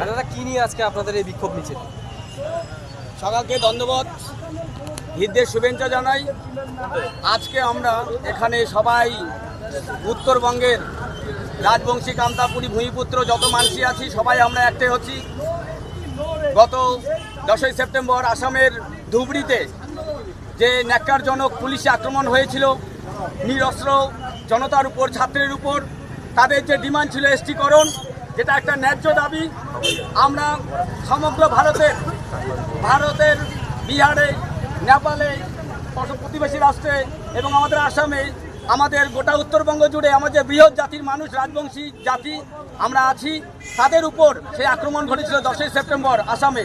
দাদা কি নিয়ে আজকে আপনাদের এই বিক্ষোভ মিছিল? সকালকে ধন্যবাদ। ঈদের শুভেচ্ছা জানাই। আজকে আমরা এখানে সবাই উত্তরবঙ্গের রাজবংশী কান্তাপুরী ভূমিপুত্র যত মানুষই আছি সবাই আমরা একটাই হচ্ছি। গত দশই সেপ্টেম্বর আসামের ধুবড়িতে যে ন্যাক্কারজনক পুলিশে আক্রমণ হয়েছিল নিরস্ত্র জনতার উপর ছাত্রের উপর তাদের যে ডিমান্ড ছিল এসটিকরণ, যেটা একটা ন্যায্য দাবি, আমরা সমগ্র ভারতের ভারতের বিহারে, নেপালে প্রতিবেশী রাষ্ট্রে এবং আমাদের আসামে আমাদের গোটা উত্তরবঙ্গ জুড়ে আমাদের বৃহৎ জাতির মানুষ, রাজবংশী জাতি, আমরা আছি, তাদের উপর সেই আক্রমণ ঘটেছিল দশই সেপ্টেম্বর আসামে,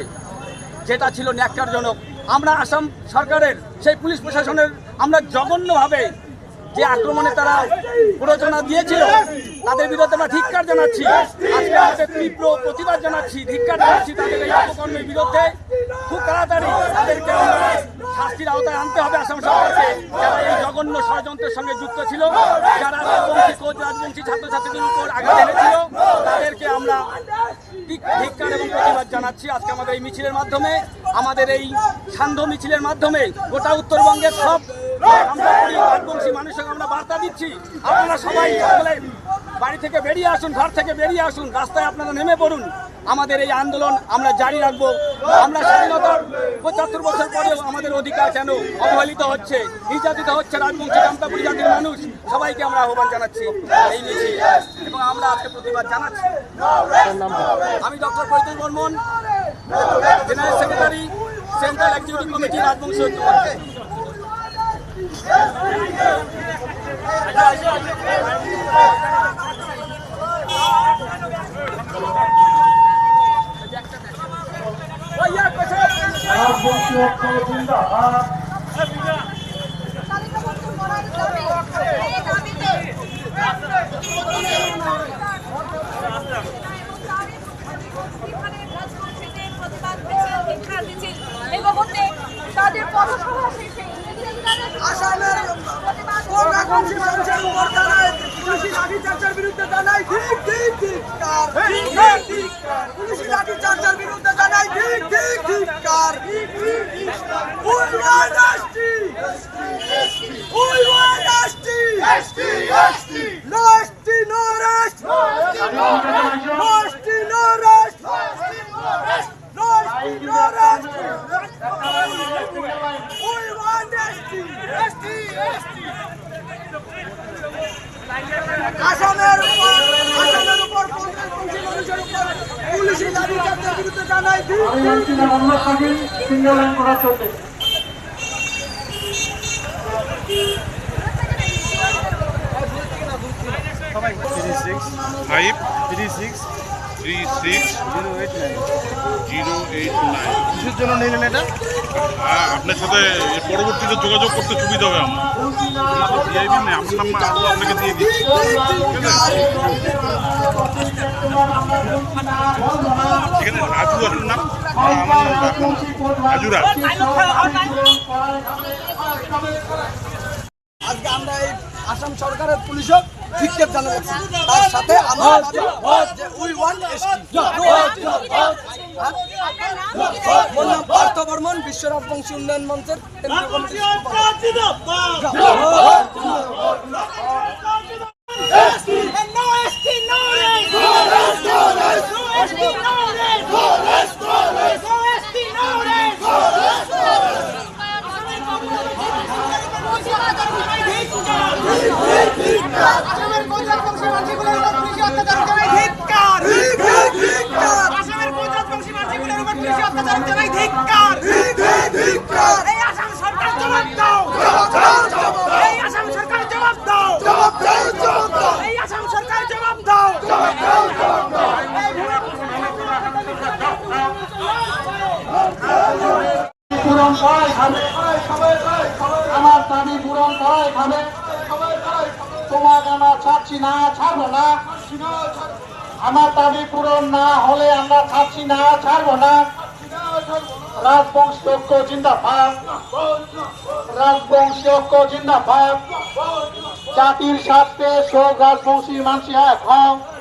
যেটা ছিল ন্যাক্কারজনক। আমরা আসাম সরকারের, সেই পুলিশ প্রশাসনের, আমরা জঘন্যভাবে যে আক্রমণে তারা প্ররোচনা দিয়েছিল, তাদের বিরুদ্ধে আমরা ধিক্কার জানাচ্ছি। আজকে আমাদের তীব্র প্রতিবাদ জানাচ্ছি, ধিক্কার জানাচ্ছি তাদের এই অপকর্মের বিরুদ্ধে। খুব তাড়াতাড়ি তাদেরকে শাস্তির আওতায় আনতে হবে আসাম সরকারকে। যারা এই জঘন্য ষড়যন্ত্রের সঙ্গে যুক্ত ছিল, যারা রাজবংশী কোচ রাজবংশী ছাত্রছাত্রীদের উপর আঘাত এনেছিল, তাদেরকে আমরা ধিক- ধিক্কার এবং প্রতিবাদ জানাচ্ছি। আজকে আমাদের এই মিছিলের মাধ্যমে, আমাদের এই সান্ধ্য মিছিলের মাধ্যমে গোটা উত্তরবঙ্গের সব রাজবংশী মানুষকে আমরা বার্তা দিচ্ছি। আপনারা সবাই বাড়ি থেকে বেরিয়ে আসুন, ঘর থেকে বেরিয়ে আসুন, রাস্তায় আপনারা নেমে পড়ুন। আমাদের এই আন্দোলন আমরা জারি রাখব। আমরা স্বাধীনতার পঁচাত্তর বছর পরেও আমাদের অধিকার কেন অবহেলিত হচ্ছে, নির্যাতিত হচ্ছে রাজবংশী কামতাপুরি জাতির মানুষ। সবাইকে আমরা আহ্বান জানাচ্ছি। এই মিছিল এবং আমরা আজকে প্রতিবাদ জানাচ্ছি। আমি doctor Paitul Barman, general secretary, central executive committee Rajbanshi জিন্দাবাদ তালিকাভুক্ত করার দাবি এই দাবিতে এই মুহূর্তে তাদের পথসভা শেষে আসামের কোনরকমসি মানুষের উপর জানায় পুলিশি লাঠিচার্জের বিরুদ্ধে জানাই ঠিক ঠিক ধিক্কার ঠিক ঠিক ধিক্কার পুলিশি লাঠিচার্জের বিরুদ্ধে জানাই ঠিক ঠিক ধিক্কার we want justice we want আসামের উপর আসামের উপর পঞ্চাশ উপর পুলিশি লাঠিচার্জের বিরুদ্ধে জানাই Five, three, বলছি না three six three six zero eight nine কিসের জন্য নিলেন এটা? হ্যাঁ আপনার সাথে পরবর্তীতে যোগাযোগ করতে সুবিধা হবে আমার। ভিআইপি নেই আমার নাম্বার আরও আপনাকে দিয়ে দিচ্ছি। ঠিক আছে? রাজু আছে নাম আমার নাম? রাজু রাজ। আজকে আমরা এই আসাম সরকারের পুলিশও বিক্ষেপ জানাচ্ছি তার সাথে আমরা যে উই ওয়ান্ট মোর নাম পার্থ বর্মন বিশ্ব রাজবংশী উন্নয়ন মঞ্চের কেন্দ্রীয় কমিটির আসামের গুজরাট বংশী মানুষগুলোর উপর পুলিশি অত্যাচার জানাই ধিক্কার আসামের গুজরাট বংশী মানুষগুলোর উপর আমার দাবি পূরণ করাই খাবে তোমাকে আমরা ছাড়ছি না, ছাড়বো না। আমার দাবি পূরণ না হলে আমরা ছাড়ছি না, ছাড়বো না। রাজবংশী ঐক্য জিন্দাবাদ। রাজবংশী ঐক্য জিন্দাবাদ। জাতির স্বার্থে সব রাজবংশী মানুষ এক হও।